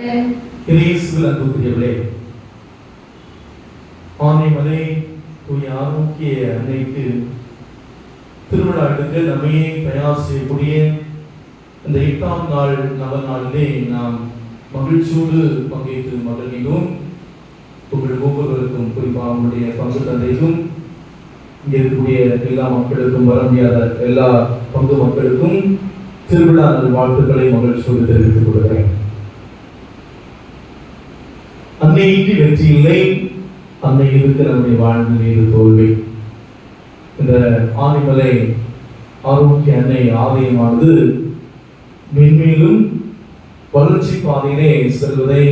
கிரீஸ்வில் அன்புக்குரியவளே ஆனைமலை தூய ஆரோக்கிய அன்னைக்கு திருவிழா எடுக்க நம்மையே தயார் செய்யக்கூடிய இந்த எட்டாம் நாள் நவ நாளிலே நாம் மகிழ்ச்சியோடு பங்கேற்று மகிழ்கிறோம் உங்கள் ஒவ்வொருவருக்கும் குறிப்பாக உங்களுடைய பங்கு தந்தைக்கும் இங்கே இருக்கக்கூடிய எல்லா மக்களுக்கும் வர முடியாத எல்லா பங்கு மக்களுக்கும் திருவிழா வாழ்த்துக்களை மகிழ்ச்சியோடு தெரிவித்துக் கொள்கிறேன். அன்னைக்கு வெற்றி இல்லை. அன்னை இருக்க நம்முடைய வாழ்வு மீது தோல்வி. இந்த ஆதிமலை ஆரோக்கிய அன்னை ஆலயமானது மென்மேலும் வளர்ச்சி பாதையிலே செல்வதை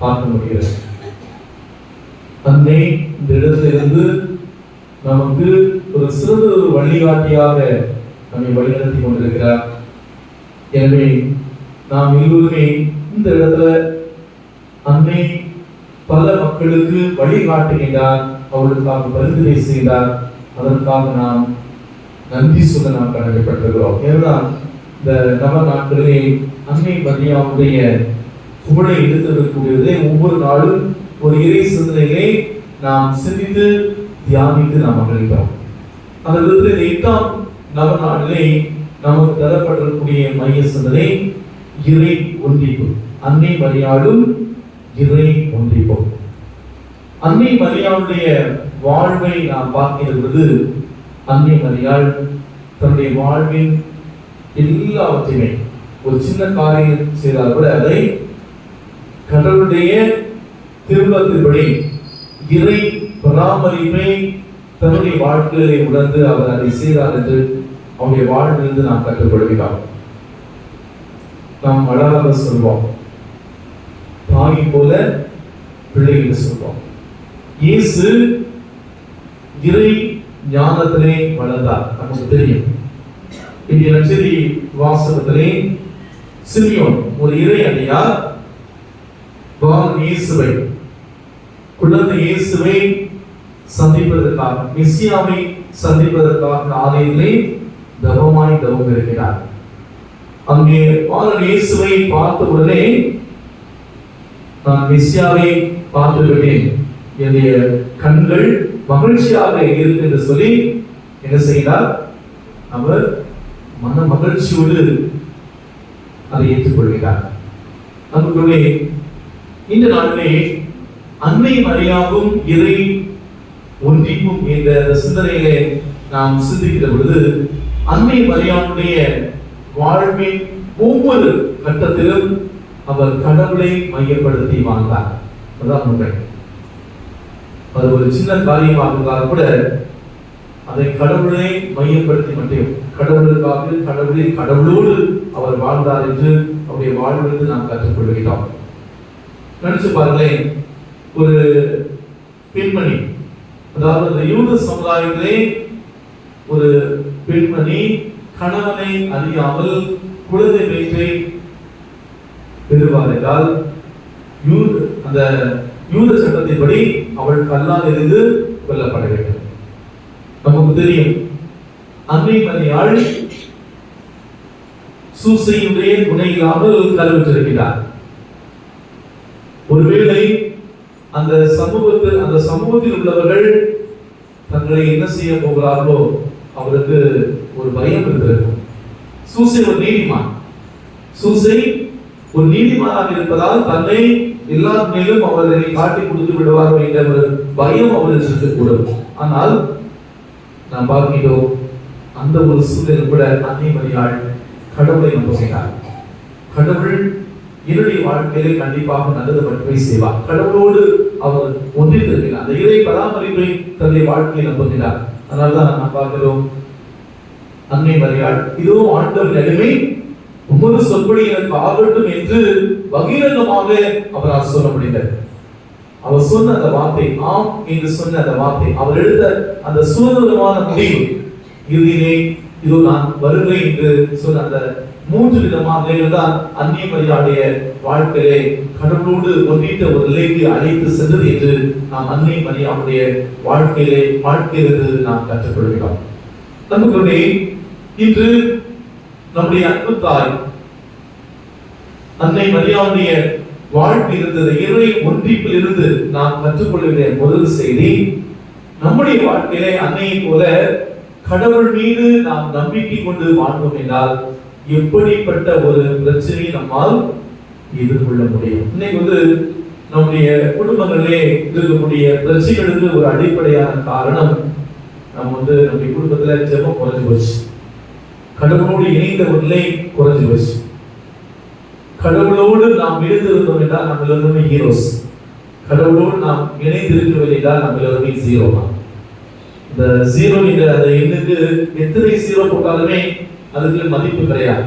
பார்க்க முடிகிறது. அன்னை இந்த இடத்திலிருந்து நமக்கு ஒரு சிறந்த ஒரு வழிகாட்டியாக நம்மை வழிநடத்தி கொண்டிருக்கிறார். எனவே நாம் எல்லோருமே இந்த இடத்துல அன்னை பல மக்களுக்கு வழிகாட்டுகின்றார் அவர்களுக்காக பரிந்துரை செய்தார் அதற்காக நாம் நன்றி சொல்ல நாம் கடமைப்பட்டிருக்கிறோம். ஏனென்றால் இந்த நவ நாட்களிலே அன்னை மரியாவுடைய புகழை எடுத்திருக்கக்கூடியதை ஒவ்வொரு நாளும் ஒரு இறை சிந்தனையை நாம் சிந்தித்து தியானித்து நாம் அமைக்கிறோம் அந்த விதத்தில் இந்த எட்டாம் நவ நாளிலே நமக்கு தரப்பட்டிருக்கக்கூடிய மைய சிந்தனை இறை ஒன்றிப்பு. அன்னை மரியாளும் இறை ஒன்றிப்போம். அன்னை மரியாளுடைய வாழ்வை நாம் பார்க்கிற அன்னை மரியாள் தன்னுடைய வாழ்வின் எல்லாவற்றையுமே ஒரு சின்ன காரியம் செய்தால் கூட அதை கடவுளுடைய திருமணத்தின்படி இறை பராமரிப்பை தன்னுடைய வாழ்க்கையை உணர்ந்து அவர் அதை செய்தார் என்று அவருடைய வாழ்விலிருந்து நாம் கற்றுக்கொள்கிறோம். நாம் அழகாக சொல்வோம். தாய் போல பிள்ளை என்று இயேசு இறை ஞானத்திலே வளர்ந்தார். நமக்கு தெரியும். இன்றைய நச்சரி வாசகத்திலே சிமியோன் ஒரு இறை அடியார் பால் இயேசுவை குழந்தை இயேசுவை சந்திப்பதற்காக மெஸ்ஸியாவை சந்திப்பதற்காக ஆலயத்திலே தவமாய் தவம் இருக்கிறார். அங்கே பாலன் இயேசுவை பார்த்த உடனே நான் மெஸ்ஸியாவை பார்த்து விட்டேன் என்னுடைய கண்கள் மகிழ்ச்சியாக இருக்கு என்று சொல்லி என்ன செய்கிறார் அவர் மன மகிழ்ச்சியோடு அதை ஏற்றுக்கொள்கிறார். அதுக்குள்ளே இந்த நாளிலே அன்னை மரியாவும் இறை ஒன்றிப்பும் என்ற சிந்தனையிலே நாம் சிந்திக்கிற பொழுது அன்னை மரியாவுடைய வாழ்வின் ஒவ்வொரு கட்டத்திலும் அவர் கடவுளை மையப்படுத்தி வாழ்ந்தார் அதான் உண்மை. அது ஒரு சின்ன காரியமாக இருந்தால் கூட அதை கடவுளை மையப்படுத்தி மட்டும் கடவுளுக்காக கடவுளை கடவுளோடு அவர் வாழ்ந்தார் என்று அவருடைய வாழ்விலிருந்து நாம் கற்றுக்கொள்கிறோம். நினைச்சு பாருங்களேன் ஒரு பெண்மணி அதாவது இந்த யூத சமுதாயத்திலே ஒரு பெண்மணி கணவனை அறியாமல் குழந்தை வயிற்றை பெறுவார் என்றால் யூத அந்த யூத சட்டத்தின்படி அவள் கல்லால் இருந்து கொல்லப்பட வேண்டும் நமக்கு தெரியும் அன்னை மதியாள் சூசையுடைய துணை இல்லாமல் கருவிட்டிருக்கிறார் ஒருவேளை அந்த சமூகத்தில் அந்த சமூகத்தில் உள்ளவர்கள் தங்களை என்ன செய்ய போகிறார்களோ அவருக்கு ஒரு பயம் இருந்திருக்கும். சூசை ஒரு நீதிமான். சூசை ஒரு நீதிமானாக இருப்பதால் தன்னை எல்லா மேலும் அவரை காட்டி கொடுத்து விடுவார்கள் என்ற ஒரு பயம் அவருக்கு இருக்கக்கூடும் ஆனால் நாம் பார்க்கிறோம் அந்த ஒரு சூழ்நிலை கூட அன்னை மரியாள் கடவுளை நம்புகிறார் கடவுள் என்னுடைய வாழ்க்கையிலே கண்டிப்பாக நல்லது மட்டுமே செய்வார். கடவுளோடு அவர் ஒன்றித்திருக்கிறார் அந்த இறை பராமரிப்பை தன்னுடைய வாழ்க்கையை நம்புகிறார். அதனால்தான் நாம் பார்க்கிறோம் அன்னை மரியாள் இதுவும் ஆண்டவர் நிலைமை உமது சொற்படி எனக்கு ஆகட்டும் என்று பகிரங்கமாக அவரால் சொல்ல முடிந்தது. அவர் சொன்ன அந்த வார்த்தை ஆம் என்று சொன்ன அந்த வார்த்தை அவர் எழுத அந்த சுதந்திரமான முடிவு. இறுதியிலே இதோ நான் வருகிறேன் என்று சொன்ன அந்த மூன்று விதமான நிலைகள் அந்நிய மரியாதைய வாழ்க்கையிலே கடவுளோடு ஒன்றிட்ட ஒரு நிலைக்கு அழைத்து சென்றது என்று நாம் அன்னை மரியாவுடைய வாழ்க்கையிலே வாழ்க்கையிலிருந்து நாம் கற்றுக்கொள்கிறோம். நமக்கு இன்று நம்முடைய அன்பு தாய் அன்னை மரியாவுடைய வாழ்க்கை இருந்தது இறை ஒன்றிப்பில் இருந்து நான் கற்றுக்கொள்கிற முதல் செய்தி. நம்முடைய வாழ்க்கையிலே அன்னையை போல கடவுள் மீது நாம் நம்பிக்கை கொண்டு வாழ்ந்தோம் என்றால் எப்படிப்பட்ட ஒரு பிரச்சனையை நம்மால் எதிர்கொள்ள முடியும்? இன்னைக்கு வந்து நம்முடைய குடும்பங்களிலே இருக்கக்கூடிய பிரச்சனைகளுக்கு ஒரு அடிப்படையான காரணம் நம்ம வந்து நம்முடைய குடும்பத்துல ஜெபம் குறைஞ்சு போச்சு. கடவுளோடு இணைந்த ஒன்றை குறைஞ்சி குறைஞ்சு போச்சு கடவுளோடு நாம் இணைந்திருந்தோம் என்றால் நம்ம எல்லாருமே ஹீரோஸ் கடவுளோடு நாம் இணைந்திருக்கவில்லை என்றால் நம்ம எல்லாருமே ஜீரோ தான். இந்த ஜீரோ என்ற அந்த எண்ணுக்கு எத்தனை ஜீரோ போட்டாலுமே அதுக்கு மதிப்பு கிடையாது.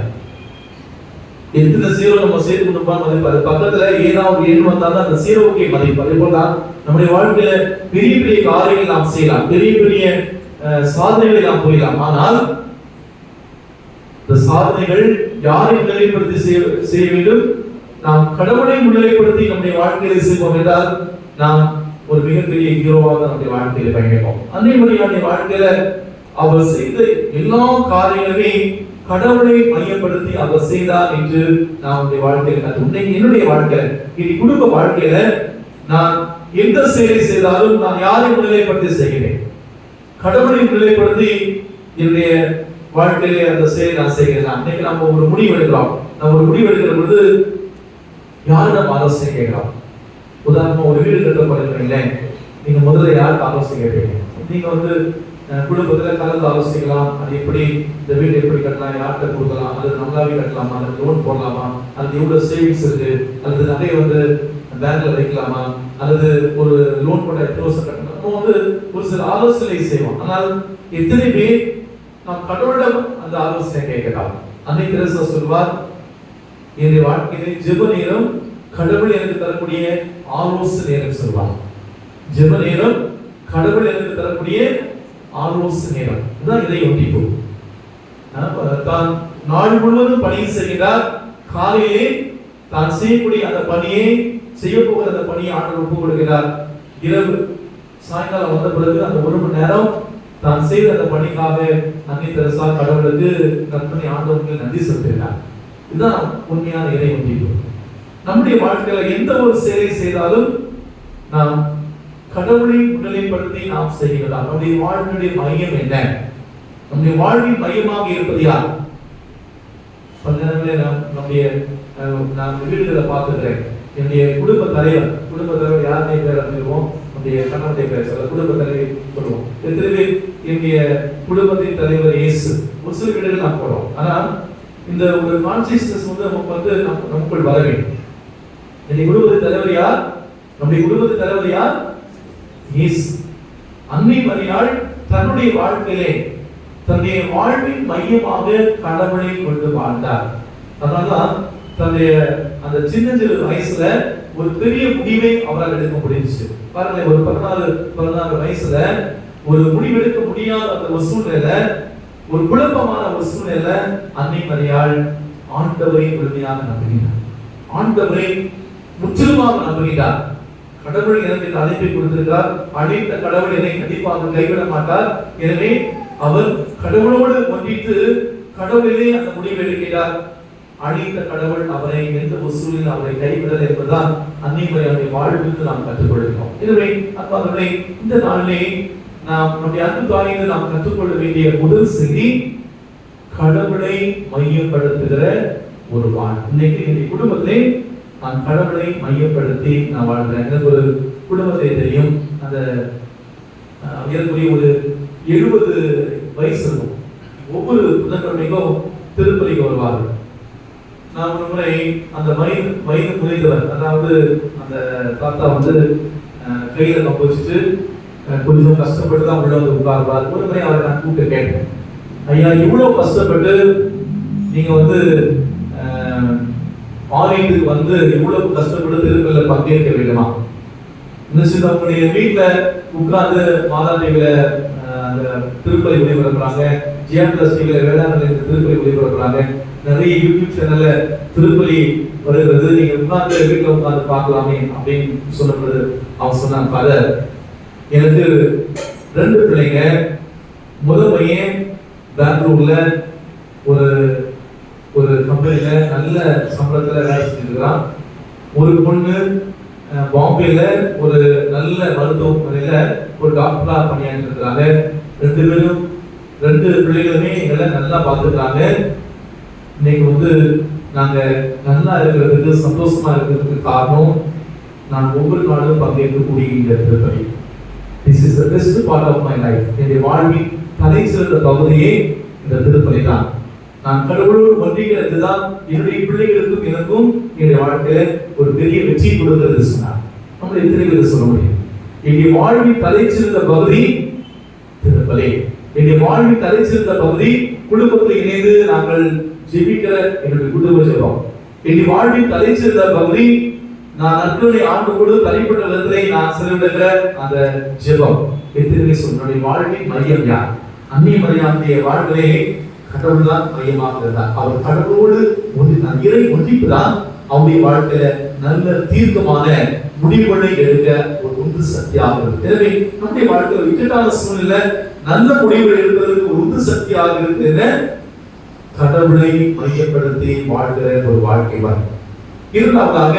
எத்தனை ஜீரோ நம்ம சேர்த்து கொடுப்பா மதிப்பு? அது பக்கத்துல ஏதாவது ஒரு எண் வந்தாலும் அந்த ஜீரோவுக்கு மதிப்பு. அதே போல தான் நம்முடைய வாழ்க்கையில பெரிய பெரிய காரியங்கள் நாம் செய்யலாம். பெரிய பெரிய சாதனைகளை நாம் போயிடலாம் ஆனால் இந்த சாதனைகள் யாரை முன்னிலைப்படுத்தி செய்ய செய்ய வேண்டும். நாம் கடவுளை முன்னிலைப்படுத்தி நம்முடைய வாழ்க்கையை செய்வோம் என்றால் நாம் ஒரு மிகப்பெரிய ஹீரோவாக நம்முடைய வாழ்க்கையில பயணிப்போம். அதே மாதிரியான வாழ்க்கையில அவர் செய்த எல்லா காரியங்களுமே கடவுளை மையப்படுத்தி அவர் செய்தார் என்று நான் உடைய வாழ்க்கையில கற்று என்னுடைய வாழ்க்கை இது குடும்ப வாழ்க்கையில நான் எந்த செயலை செய்தாலும் நான் யாரை முன்னிலைப்படுத்தி செய்கிறேன்? கடவுளை முன்னிலைப்படுத்தி என்னுடைய வாழ்க்கையிலே அந்த செயலை நான் செய்கிறேன். அன்னைக்கு நம்ம ஒரு முடிவு எடுக்கிறோம். நம்ம ஒரு முடிவு எடுக்கிற பொழுது நம்ம ஆலோசனை கேட்கிறோம் உதாரணமா ஒரு வீடு கட்ட போறீங்களேன் நீங்க முதல்ல யாருக்கு ஆலோசனை கேட்பீங்க? நீங்க வந்து குடும்பத்தில் குடும்பத்துல கலந்து ஆலோசிக்கலாம். அது எப்படி? இந்த வீடு எப்படி கட்டலாம்? யார்கிட்ட கொடுக்கலாம். அது நல்லாவே கட்டலாமா? அது லோன் போடலாமா? அது எவ்வளவு சேவிங்ஸ் இருக்கு? அல்லது நகை வந்து பேங்க்ல வைக்கலாமா? அல்லது ஒரு லோன் போட்ட எத்தனை வருஷம் கட்டலாம் நம்ம வந்து ஒரு சில ஆலோசனை செய்வோம். ஆனால் எத்தனை பேர் நாம் கடவுளிடம் அந்த ஆலோசனை கேட்கலாம். அன்னை தெரசா சொல்வார் என்னுடைய வாழ்க்கையிலே ஜெப நேரம் கடவுள் எனக்கு தரக்கூடிய ஆலோசனை நேரம் சொல்வார். ஜெப நேரம் கடவுள் எனக்கு தரக்கூடிய ஆலோசனை. நேரம் இதுதான் இதை ஒட்டிப்பு தான் நாள் முழுவதும் பணி செய்கிறார் காலையிலே தான் செய்யக்கூடிய அந்த பணியை செய்ய போகிற அந்த பணியை ஆண்டு ஒப்பு கொடுக்கிறார் இரவு சாயங்காலம் வந்த பிறகு அந்த ஒரு மணி நேரம் தான் செய்த அந்த பணிக்காக அன்னை தெரசா கடவுளுக்கு கற்பனை ஆண்டவருக்கு நன்றி செலுத்துகிறார் இதுதான் உண்மையான இறை ஒன்றிப்பு நம்முடைய வாழ்க்கையில எந்த ஒரு செயலை செய்தாலும் நாம் கடவுளை முன்னிலைப்படுத்தி நாம் செய்கிறதா நம்முடைய வாழ்வினுடைய மையம் என்ன? நம்முடைய வாழ்வின் மையமாக இருப்பது யார்? பல நேரங்களே நாம் நம்முடைய நான் வீடுகளை பார்த்துக்கிறேன். என்னுடைய குடும்ப தலைவர் குடும்ப தலைவர் யாருடைய பேர் அறிவிடுவோம் நம்முடைய கணவனுடைய பேர் சொல்ல குடும்ப தலைவர் சொல்லுவோம். எத்தனை பேர் என்னுடைய குடும்பத்தின் தலைவர் இயேசு. ஒரு சில வீடுகள் நான் போறோம். ஆனால் இந்த ஒரு கான்சியஸ்னஸ் வந்து நமக்கு வந்து நம்- நமக்குள் வர வேண்டும் என்னுடைய குடும்பத்தின் தலைவர் யார்? நம்முடைய குடும்பத்தின் தலைவர் யார்? இயேசு. அன்னை மரியாள் தன்னுடைய வாழ்க்கையிலே தன்னுடைய வாழ்வின் மையமாக கடவுளை கொண்டு வாழ்ந்தார். அதனால்தான் தன்னுடைய அந்த சின்ன சிறு வயசுல ஒரு பெரிய முடிவை அவரால் எடுக்க முடிஞ்சிச்சு. பாருங்களேன் ஒரு பதினாறு பதினாறு வயசுல ஒரு முடிவெடுக்க முடியாத அந்த ஒரு சூழ்நிலை ஒரு குழப்பமான ஒரு சூழ்நிலை அன்னை மரியாள் ஆண்டவரை முழுமையாக நம்புகிறார். ஆண்டவரை முற்றிலுமாக நம்புகிறார். கடவுள் எனக்கு இந்த அழைப்பை கொடுத்திருக்கார். அழைத்த கடவுள் என்னை கண்டிப்பாக கைவிட மாட்டார். எனவே அவர் கடவுளோடு ஒன்றித்து கடவுளிலே அந்த முடிவு எடுக்கிறார். அழைத்த கடவுள் அவரை எந்த ஒரு சூழலில் அவரை கைவிடல் என்பதுதான் அன்னை மரியாதை வாழ்வுக்கு நாம் கற்றுக்கொள்கிறோம் எனவே அன்பாளர்களே இந்த நாளிலே நாம் நம்முடைய அன்பு தாயிலிருந்து நாம் கற்றுக்கொள்ள வேண்டிய முதல் செய்தி கடவுளை மையப்படுத்துகிற ஒரு வாழ். இன்னைக்கு என்னுடைய குடும்பத்திலே நான் கடவுளை மையப்படுத்தி நான் வாழ்கிறேன். எனக்கு ஒரு குடும்பத்தை தெரியும். அந்த அஹ், ஒரு எழுபது வயசு இருக்கும். ஒவ்வொரு புதன்கிழமைக்கும் திருப்பதிக்கு வருவார்கள். நான் ஒரு முறை அந்த வயது வயது முறைந்தவர் அதாவது அந்த தாத்தா வந்து அஹ், கையில கம்பு வச்சுட்டு கொஞ்சம் கஷ்டப்பட்டு தான் உள்ள வந்து உட்கார்வார் ஒரு முறை அவரை நான் கூப்பிட்டு கேட்டேன் ஐயா இவ்வளோ கஷ்டப்பட்டு நீங்க வந்து ஆலயத்துக்கு வந்து இவ்வளவு கஷ்டப்பட்டு திருப்பதில பங்கேற்க வேண்டுமா? இன்னும் உங்களுடைய வீட்டில் உட்கார்ந்து மாதா டிவில அந்த திருப்பதி ஒளிபரப்புறாங்க ஜியா பிளஸ் டிவில திருப்பதி ஒளிபரப்புறாங்க நிறைய யூடியூப் சேனல்ல திருப்பதி வருகிறது. நீங்க உட்கார்ந்து வீட்டில் உட்கார்ந்து பார்க்கலாமே அப்படின்னு சொல்லப்படுது அவன் சொன்னான் ஃபாதர் எனக்கு ரெண்டு பிள்ளைங்க. முதல் பையன் பெங்களூர்ல ஒரு ஒரு கம்பெனியில நல்ல சம்பளத்துல வேலை செஞ்சிருக்கிறான். ஒரு பொண்ணு பாம்பேல ஒரு நல்ல மருத்துவமனையில ஒரு டாக்டரா பணியாற்றி இருக்கிறாங்க ரெண்டு பேரும் ரெண்டு பிள்ளைகளுமே எங்களை நல்லா பார்த்துக்கிறாங்க இன்னைக்கு வந்து நாங்க நல்லா இருக்கிறதுக்கு சந்தோஷமா இருக்கிறதுக்கு காரணம் நான் ஒவ்வொரு நாளும் பங்கேற்கக்கூடிய இந்த Tirupati. This is the best part of my life என்னுடைய வாழ்வின் தலை சிறந்த பகுதியே இந்த திருப்பதி தான். நான் கடவுளோடு ஒன்றிக்கிறது தான் என்னுடைய பிள்ளைகளுக்கும் எனக்கும் என்னுடைய வாழ்க்கையில ஒரு பெரிய வெற்றி கொடுக்கிறது சொன்னார். நம்மளை எத்தனை பேர் சொல்ல முடியும். என்னுடைய வாழ்வின் தலை சிறந்த பகுதி திருப்பதி என்னுடைய வாழ்வின் தலை சிறந்த பகுதி குடும்பத்தில் இணைந்து நாங்கள் ஜெபிக்கிற என்னுடைய குடும்ப ஜெபம். என்னுடைய வாழ்வின் தலை சிறந்த பகுதி நான் நற்கருணை ஆண்டோடு தனிப்பட்ட விதத்திலே நான் செலவிடுகிற அந்த ஜெபம். எத்தனை சொல்லுடைய வாழ்வின் மையம் யார்? அந்நிய மரியாதைய வாழ்விலே கடவுள் தான் மையமாக இருந்தார். அவர் கடவுளோடு ஒன்றி நான் இறை ஒன்றிப்பு தான் அவருடைய வாழ்க்கையில நல்ல தீர்க்கமான முடிவுகளை எடுக்க ஒரு உந்து சக்தியாக இருக்கு. எனவே நம்முடைய வாழ்க்கையில் இக்கட்டான சூழ்நிலை நல்ல முடிவுகள் எடுப்பதற்கு ஒரு உந்து சக்தியாக இருக்கு கடவுளை மையப்படுத்தி வாழ்கிற ஒரு வாழ்க்கை வாழ்க்கை இரண்டாவதாக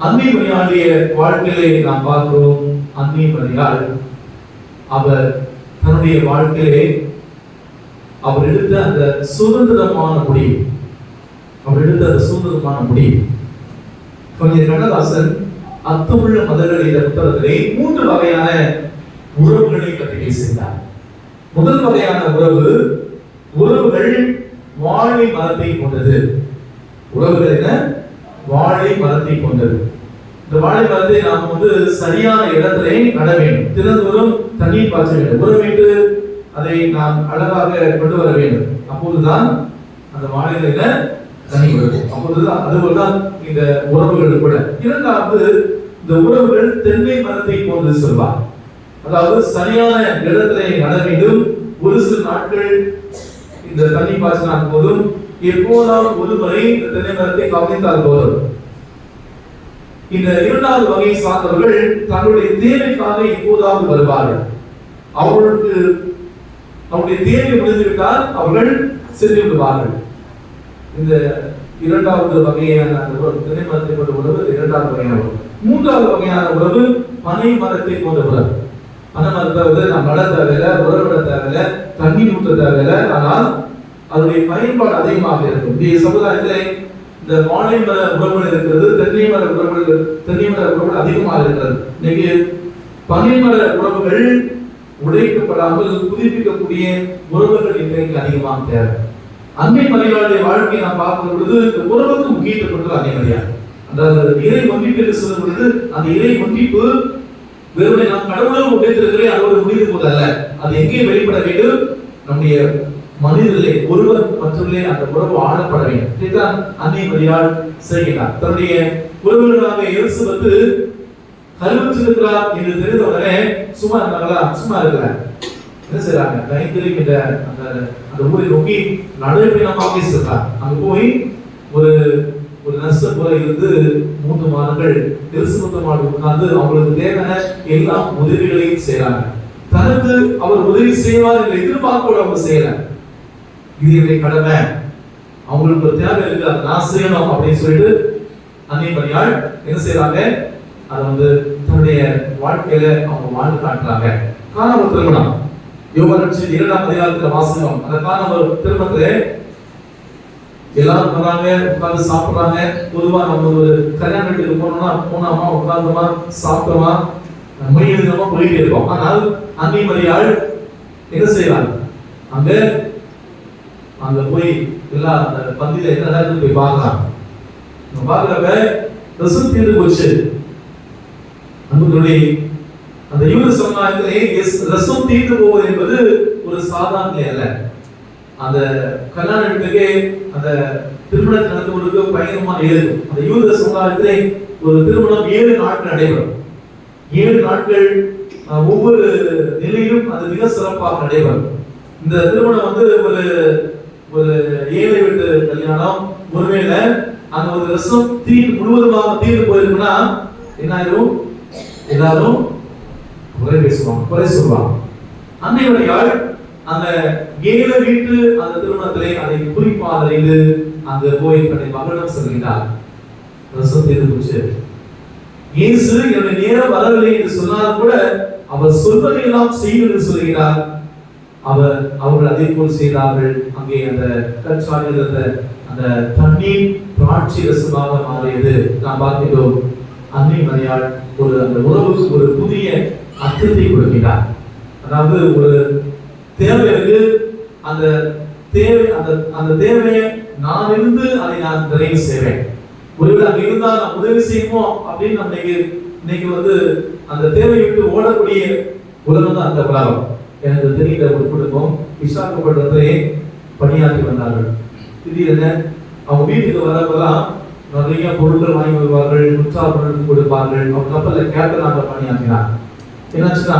அன்னை மரியாதைய வாழ்க்கையிலே நாம் பார்க்கிறோம் அன்னை மரியாள் அவர் தன்னுடைய வாழ்க்கையிலே அவர் எடுத்த அந்த சுதந்திரமான முடிவு அவர் எடுத்த அந்த சுதந்திரமான முடிவு கொஞ்சம் கண்ணதாசன் அத்துமுள்ள மதங்கள் புத்தகத்திலே மூன்று வகையான உறவுகளை பற்றி பேசுகிறார் முதல் வகையான உறவு உறவுகள் வாழை மதத்தை கொண்டது. உறவுகள் என்ன? வாழை மரத்தை கொண்டது. இந்த வாழை மரத்தை நாம் வந்து சரியான இடத்திலே நட வேண்டும். தினந்தோறும் தண்ணீர் பாய்ச்ச வேண்டும். உறவிட்டு அதை நாம் அழகாக கொண்டு வர வேண்டும். அப்போதுதான் அந்த வாழையில தண்ணி வரும் அப்போதுதான் அதுபோல்தான் இந்த உறவுகள் கூட. இரண்டாவது இந்த உறவுகள் தென்னை மரத்தை போன்று சொல்வார். அதாவது சரியான இடத்திலே நட வேண்டும். ஒரு சில நாட்கள் இந்த தண்ணி பாய்ச்சினால் போதும். எப்போதாவது ஒருமுறை இந்த தென்னை மரத்தை கவனித்தால் போதும். இந்த இரண்டாவது வகையை சார்ந்தவர்கள் தங்களுடைய தேவைக்காக எப்போதாவது வருவார்கள். அவர்களுக்கு அவருடைய தேவை முடிந்துவிட்டால் அவர்கள் சென்று விடுவார்கள். இந்த இரண்டாவது வகையான அந்த உறவு திணை மரத்தை கொண்ட உறவு இரண்டாவது வகையான உறவு. மூன்றாவது வகையான உறவு பனை மரத்தை கொண்ட உறவு. பனை மரத்தை வந்து நான் நட தேவையில்லை உறவிட தேவையில்லை தண்ணி ஊற்ற தேவையில்லை ஆனால் அதனுடைய பயன்பாடு அதிகமாக இருக்கும். இன்றைய சமுதாயத்திலே இந்த வாழை மர உறவுகள் இருக்கிறது தென்னை மர உறவுகள் தென்னை மர உறவுகள் அதிகமாக இருக்கிறது. இன்னைக்கு பனைமர உறவுகள் உடைக்கப்படாமல் புதுப்பிக்கக்கூடிய உறவுகள் இன்றைக்கு அதிகமாக தேவை. அன்னை மரியாதை வாழ்க்கையை நாம் பார்க்கும் பொழுது இந்த உறவுக்கு முக்கியத்துவம் கொடுத்தது அன்னை மரியாதை இறை ஒன்றிப்பு சொல்லும் பொழுது அந்த இறை ஒன்றிப்பு வெறுமனை நாம் கடவுளும் உடைத்திருக்கிறேன் அதோடு முடிந்து போதல்ல அது எங்கே வெளிப்பட வேண்டும்? நம்முடைய மனிதர்களே ஒருவர் மற்றவர்களே அந்த உறவு ஆளப்பட வேண்டும். இதுதான் அன்னை மரியாள் செய்கிறார். தன்னுடைய உறவுகளாக இயேசு வந்து கருவுற்றிருக்கிறார் என்று தெரிந்த உடனே சும்மா இருந்தாங்களா சும்மா இருக்கிறார் என்ன செய்யறாங்க கைத்தறிக்கின்ற அந்த அந்த ஊரை நோக்கி நடைபயணமாக இருக்கார் அங்க போய் ஒரு ஒரு நர்ஸ் போல இருந்து மூன்று மாதங்கள் திருசுமத்தமாக உட்கார்ந்து அவங்களுக்கு தேவையான எல்லா உதவிகளையும் செய்யறாங்க தனக்கு அவர் உதவி செய்வார் என்று எதிர்பார்ப்போடு அவங்க செய்யறாங்க இது கடமை. அவங்களுக்கு ஒரு தேவை இருக்கு அதை நான் செய்யணும் அப்படின்னு சொல்லிட்டு அன்னை மரியாள் என்ன செய்யறாங்க அதை வந்து தன்னுடைய வாழ்க்கையில அவங்க வாழ்ந்து காட்டுறாங்க. காணாம திருமணம் யோகரட்சி இரண்டாம் அதிகாரத்துல வாசகம். அந்த காணாம திருமணத்துல எல்லாரும் போறாங்க உட்கார்ந்து சாப்பிடுறாங்க. பொதுவா நம்ம ஒரு கல்யாண வீட்டுக்கு போனோம்னா போனோமா உட்கார்ந்தோமா சாப்பிட்டோமா மொழி எழுதினோமா போயிட்டே இருக்கோம் ஆனால் அன்னை மரியாள் என்ன செய்யறாங்க அங்க அங்க போய் எல்லாம் அந்த பந்தியில என்ன நடக்குது போய் பார்க்கலாம். நம்ம பார்க்கிறப்ப ரசம் தீர்ந்து போச்சு. அன்புடைய அந்த யூத சமுதாயத்திலே ரசம் தீர்ந்து போவது என்பது ஒரு சாதாரண அல்ல அந்த கல்யாண அந்த திருமணத்தை நடந்து கொடுக்க பயங்கரமான இருக்கும் அந்த யூத சமுதாயத்திலே ஒரு திருமணம் ஏழு நாட்கள் நடைபெறும். ஏழு நாட்கள் ஒவ்வொரு நிலையிலும் அது மிக சிறப்பாக நடைபெறும். இந்த திருமணம் வந்து ஒரு ஒரு ஏழை வீட்டு கல்யாணம் ஒருவேளை அந்த ஒரு ரசம் தீ முழுவதுமாக தீர்ந்து போயிருக்குன்னா என்ன ஆயிரும்? எல்லாரும் குறை பேசுவாங்க குறை சொல்லுவாங்க. அன்னையுடைய யாழ் அந்த ஏழை வீட்டு அந்த திருமணத்திலே அதை குறிப்பாக அந்த அங்க போய் தன்னை மகளிடம் சொல்கிறார் தீர்ந்து ஈசு இயேசு என்னுடைய நேரம் வரவில்லை என்று சொன்னாலும் கூட அவர் சொல்வதை எல்லாம் செய்யும் என்று சொல்கிறார். அவர் அவர்கள் அதே போல் செய்தார்கள். அங்கே அந்த கற்சாலையில் இருந்த அந்த தண்ணீர் திராட்சை ரசமாக மாறியது. நாம் பார்க்கிறோம் அன்னை மரியாள் ஒரு அந்த உறவுக்கு ஒரு புதிய அர்த்தத்தை கொடுக்கிறார் அதாவது ஒரு தேவைக்கு அந்த தேவை அந்த அந்த தேவையை நான் இருந்து அதை நான் நிறைவு செய்வேன். ஒருவேளை அங்க இருந்தா நான் உதவி செய்வோம் அப்படின்னு நம்ம இன்னைக்கு இன்னைக்கு வந்து அந்த தேவையை விட்டு ஓடக்கூடிய உலகம் தான் அந்த உலகம். எனக்கு தெரிந்த ஒரு குடும்பம் விசாகப்பட்டதை பணியாற்றி வந்தார்கள். திடீரென அவங்க வீட்டுக்கு வரப்பெல்லாம் நிறைய பொருட்கள் வாங்கி வருவார்கள் உற்சாகப்படுத்தி கொடுப்பார்கள். அவங்க கப்பல்ல கேப்டனாக பணியாற்றினார். என்னாச்சுன்னா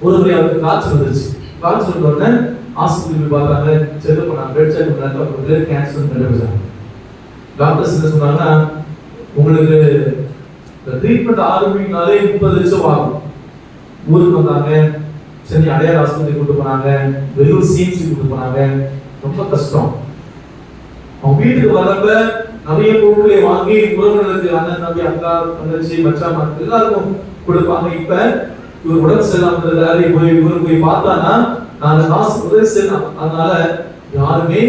ஒரு முறை அவருக்கு காய்ச்சல் வந்துருச்சு. காய்ச்சல் உடனே ஆஸ்பத்திரி போய் பார்த்தாங்க. செக் பண்ணாங்க. பெட் செக் பண்ணாங்க. அவங்களுக்கு கேன்சர் கண்டுபிடிச்சாங்க. டாக்டர்ஸ் என்ன சொன்னாங்கன்னா உங்களுக்கு ட்ரீட்மெண்ட் ஆரம்பிக்கனாலே முப்பது லட்சம் ஆகும். ஊருக்கு வந்தாங்க. சரி அடையார் ஆஸ்பத்திரி கூட்டு போனாங்க. வெறும் சிஎம்சி கூட்டு போனாங்க. ரொம்ப கஷ்டம். அவங்க வீட்டுக்கு வரப்ப நிறைய பொருட்களை வாங்கி உறவினர்களுக்கு அண்ணன் தம்பி அக்கா தங்கச்சி மச்சா மச்சான் எல்லாருக்கும் கொடுப்பாங்க. இப்ப இவர் உடம்பு சரியில்லாம இருக்கிறாரு போய் இவர் போய் பார்த்தானா நான் காசு உதவி செய்யலாம் அதனால யாருமே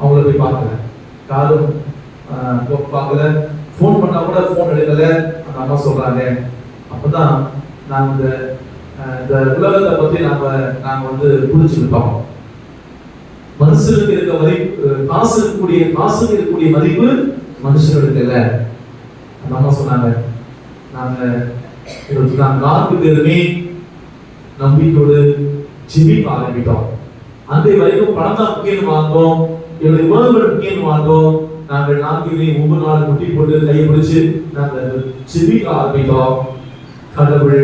அவங்கள போய் பார்க்கல. யாரும் பார்க்கல. ஃபோன் பண்ணா கூட ஃபோன் எடுக்கல. அந்த அம்மா சொல்றாங்க. அப்பதான் நான் இந்த இந்த உலகத்தை பத்தி நாம நாங்க வந்து புரிஞ்சுக்கிட்டோம். மனுஷனுக்கு இருக்க மதிப்பு காசு இருக்கக்கூடிய காசு இருக்கக்கூடிய மதிப்பு மனுஷனுக்கு இல்ல. அந்த அம்மா சொன்னாங்க நாங்க எங்களுக்கு நாங்க நான்கு பேருமே நம்பிக்கையோடு ஜிமிக்க ஆரம்பிட்டோம் அந்த வரைக்கும் பணம் தான் முக்கியம் வாங்கோம் எங்களுடைய உணவுகள் முக்கியம் வாங்கோம் நாங்கள் நான்கு ஒவ்வொரு நாள் முட்டி போட்டு கையை பிடிச்சு நாங்கள் ஜிமிக்க ஆரம்பித்தோம். கடவுள்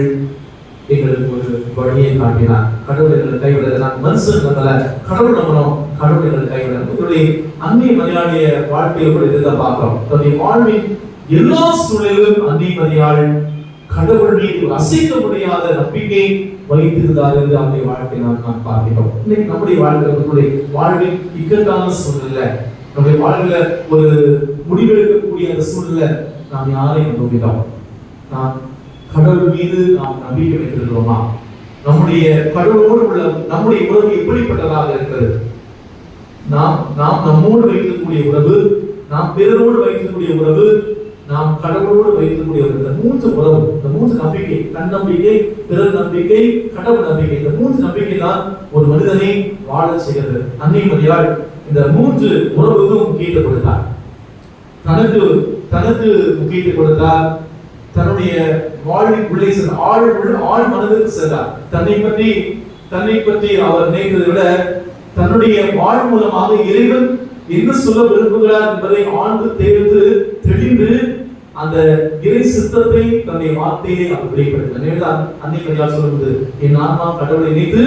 எங்களுக்கு ஒரு வழியை காட்டினார். கடவுள் எங்களை கைவிடல நான் மனுஷன் கடவுள் நம்பணும் கடவுள் எங்களை கைவிடல உங்களுடைய அந்நிய மரியாதைய வாழ்க்கையை கூட இதுதான் பார்க்கிறோம். தன்னுடைய வாழ்வின் எல்லா சூழலிலும் அந்நிய மதியாள் கடவுள் மீது அசைக்க முடியாத நம்பிக்கை வைத்திருந்தார் என்று அவருடைய வாழ்க்கை நாம் நாம் பார்க்கிறோம். இன்னைக்கு நம்முடைய வாழ்க்கை நம்முடைய வாழ்வில் இக்கட்டான சூழ்நிலை. நம்முடைய வாழ்வில் ஒரு முடிவெடுக்கக்கூடிய அந்த சூழ்நிலை நாம் யாரையும் நம்புகிறோம் நாம் கடவுள் மீது நாம் நம்பிக்கை வைத்திருக்கிறோமா? நம்முடைய கடவுளோடு உள்ள நம்முடைய உறவு எப்படிப்பட்டதாக இருக்கிறது? நாம் நாம் நம்மோடு வைக்கக்கூடிய உறவு நாம் பிறரோடு வைக்கக்கூடிய உறவு நாம் கடவுளோடு வைக்கக்கூடிய உறவு. இந்த மூன்று உறவு இந்த மூன்று நம்பிக்கை தன்னம்பிக்கை பிறர் நம்பிக்கை கடவுள் நம்பிக்கை இந்த மூன்று நம்பிக்கை தான் ஒரு மனிதனை வாழ செய்கிறது. அன்னை மரியாள் இந்த மூன்று உறவுக்கும் முக்கியத்துவம் கொடுத்தார். தனக்கு தனக்கு முக்கியத்துவம் கொடுத்தார். தன்னுடைய வாழ்வின் உள்ளே சென்ற ஆழ் மனதிற்கு சென்றார். தன்னை பற்றி தன்னை பற்றி அவர் நினைத்ததை விட தன்னுடைய வாழ் மூலமாக இறைவன் என்ன சொல்ல விரும்புகிறார் என்பதை ஆழ்ந்து தேர்ந்து தெளிந்து அந்த இறை சித்தத்தை தன்னுடைய வார்த்தையை அவர் வெளிப்படுத்த நேர்தான் அன்னை சொல்லுவது என் ஆன்மா கடவுளை நினைத்து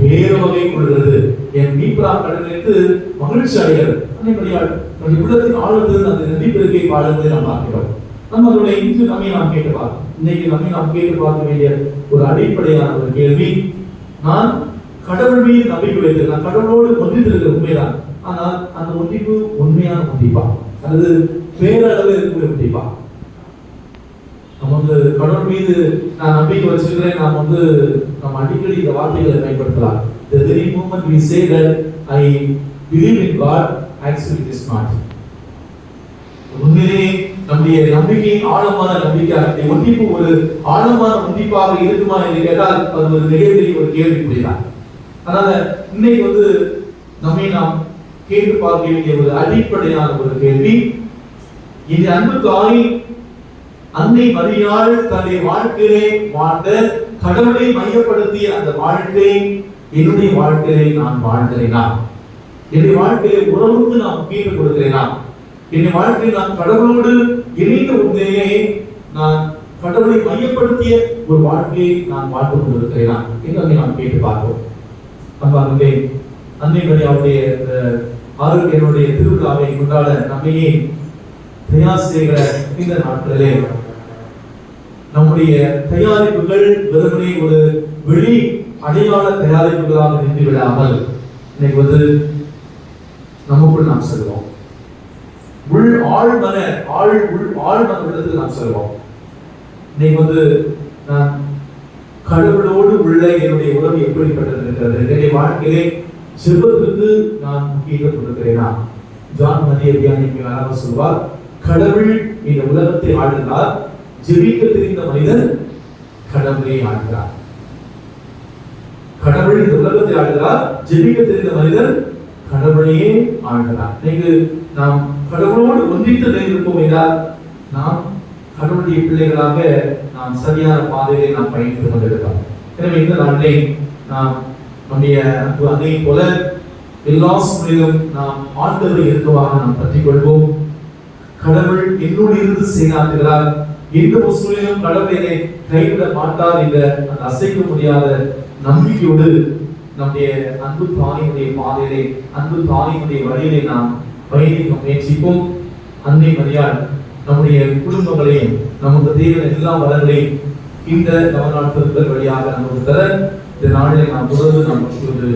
பேரவகை கொள்கிறது. என் மீப்ரா கடவுளை நினைத்து மகிழ்ச்சி அடைகிறது. அன்னை மரியாள் உள்ளத்தின் ஆழ்ந்து அந்த நதி பெருக்கை பாடுவதை நாம் பார்க்கிறோம். நம்மளோட இன்று நம்மை நாம் கேட்டு பார்க்கணும். இன்னைக்கு நம்மை நாம் கேட்டு பார்க்க வேண்டிய ஒரு அடிப்படையான ஒரு கேள்வி. நான் கடவுள் மீது நம்பிக்கை வைத்திருக்கேன். கடவுளோடு ஒன்றித்திருக்கிற உண்மைதான். ஆனால் அந்த ஒன்றிப்பு உண்மையான ஒன்றிப்பா. அல்லது பேரளவு இருக்கக்கூடிய ஒன்றிப்பா. நம்ம வந்து கடவுள் மீது நான் நம்பிக்கை வச்சிருக்கிறேன். நாம் வந்து நம்ம அடிக்கடி இந்த வார்த்தைகளை பயன்படுத்தலாம். The very moment we say that I believe in God actually it is not உண்மையிலேயே நம்முடைய நம்பிக்கையின் ஆழமான நம்பிக்கை அந்த ஒன்றிப்பு ஒரு ஆழமான ஒன்றிப்பாக இருக்குமா என்று கேட்டால் அது ஒரு மிகப்பெரிய ஒரு கேள்விக்குறிதான். அதனால இன்னைக்கு வந்து நம்மை நாம் கேட்டு பார்க்க வேண்டிய ஒரு அடிப்படையான ஒரு கேள்வி. இந்த அன்பு தாய் அன்னை மரியாள் தன்னுடைய வாழ்க்கையிலே வாழ்ந்த கடவுளை மையப்படுத்திய அந்த வாழ்க்கை என்னுடைய வாழ்க்கையை நான் வாழ்கிறேனா என்னுடைய வாழ்க்கையை உறவுக்கு நான் முக்கியம் கொடுக்கிறேனா? என் வாழ்க்கையில் நான் கடவுளோடு இணைந்த உண்மையே நான் கடவுளை மையப்படுத்திய ஒரு வாழ்க்கையை நான் வாழ்ந்து கொண்டிருக்கிறேன்? என்று நாம் கேட்டு பார்ப்போம். நம்ம அங்கே அன்னை மரியாவுடைய இந்த ஆரோக்கியனுடைய திருவிழாவை கொண்டாட நம்மையே தயார் செய்கிற இந்த நாட்களிலே நம்முடைய தயாரிப்புகள் வெறுமனே ஒரு வெளி அடையாள தயாரிப்புகளாக நின்று விடாமல் இன்னைக்கு வந்து நமக்குள் நாம் செல்வோம். உள் ஆழ்மன ஆழ் உள் ஆழ்மன உள்ளத்தில் நாம் செல்வோம் இன்னைக்கு வந்து நான் கடவுளோடு உள்ள என்னுடைய உறவு எப்படிப்பட்டது இருக்கிறது? என்னுடைய வாழ்க்கையிலே செல்வத்திற்கு நான் முக்கியத்துவம் கொடுக்கிறேனா? ஜான் மதிய வியானிக்கு அழகாக சொல்வார் கடவுள் இந்த உலகத்தை ஆளுகிறார் ஜெபிக்க தெரிந்த மனிதன் கடவுளை ஆளுகிறார். கடவுள் இந்த உலகத்தை ஆளுகிறார் ஜெபிக்க தெரிந்த மனிதன் கடவுளையே ஆளுகிறார். இன்னைக்கு நாம் கடவுளோடு ஒன்றித்து நிற்போம் என்றால் நாம் கடவுளுடைய பிள்ளைகளாக நாம் சரியான பாதையை நாம் பயணித்துக் கொண்டிருக்கலாம். எனவே இந்த நாளிலே நாம் நம்முடைய அன்பு போல எல்லா சூழலிலும் நாம் ஆண்டவரை இருக்கவாக நாம் பற்றிக் கொள்வோம் கடவுள் என்னோடு இருந்து செயலாற்றுகிறார் எந்த ஒரு சூழலிலும் கடவுள் என்னை கைவிட மாட்டார் என்ற அந்த அசைக்க முடியாத நம்பிக்கையோடு நம்முடைய அன்பு தாயினுடைய பாதையிலே அன்பு தாயினுடைய வழியிலே நாம் பயணிக்க முயற்சிப்போம் அன்னை மதியால் நம்முடைய குடும்பங்களையும் நமக்கு தேவையான எல்லா வளங்களையும் இந்த நவநாட்கள் வழியாக நமக்கு தர இந்த நாளில் நாம் தொடர்ந்து நாம் ஒரு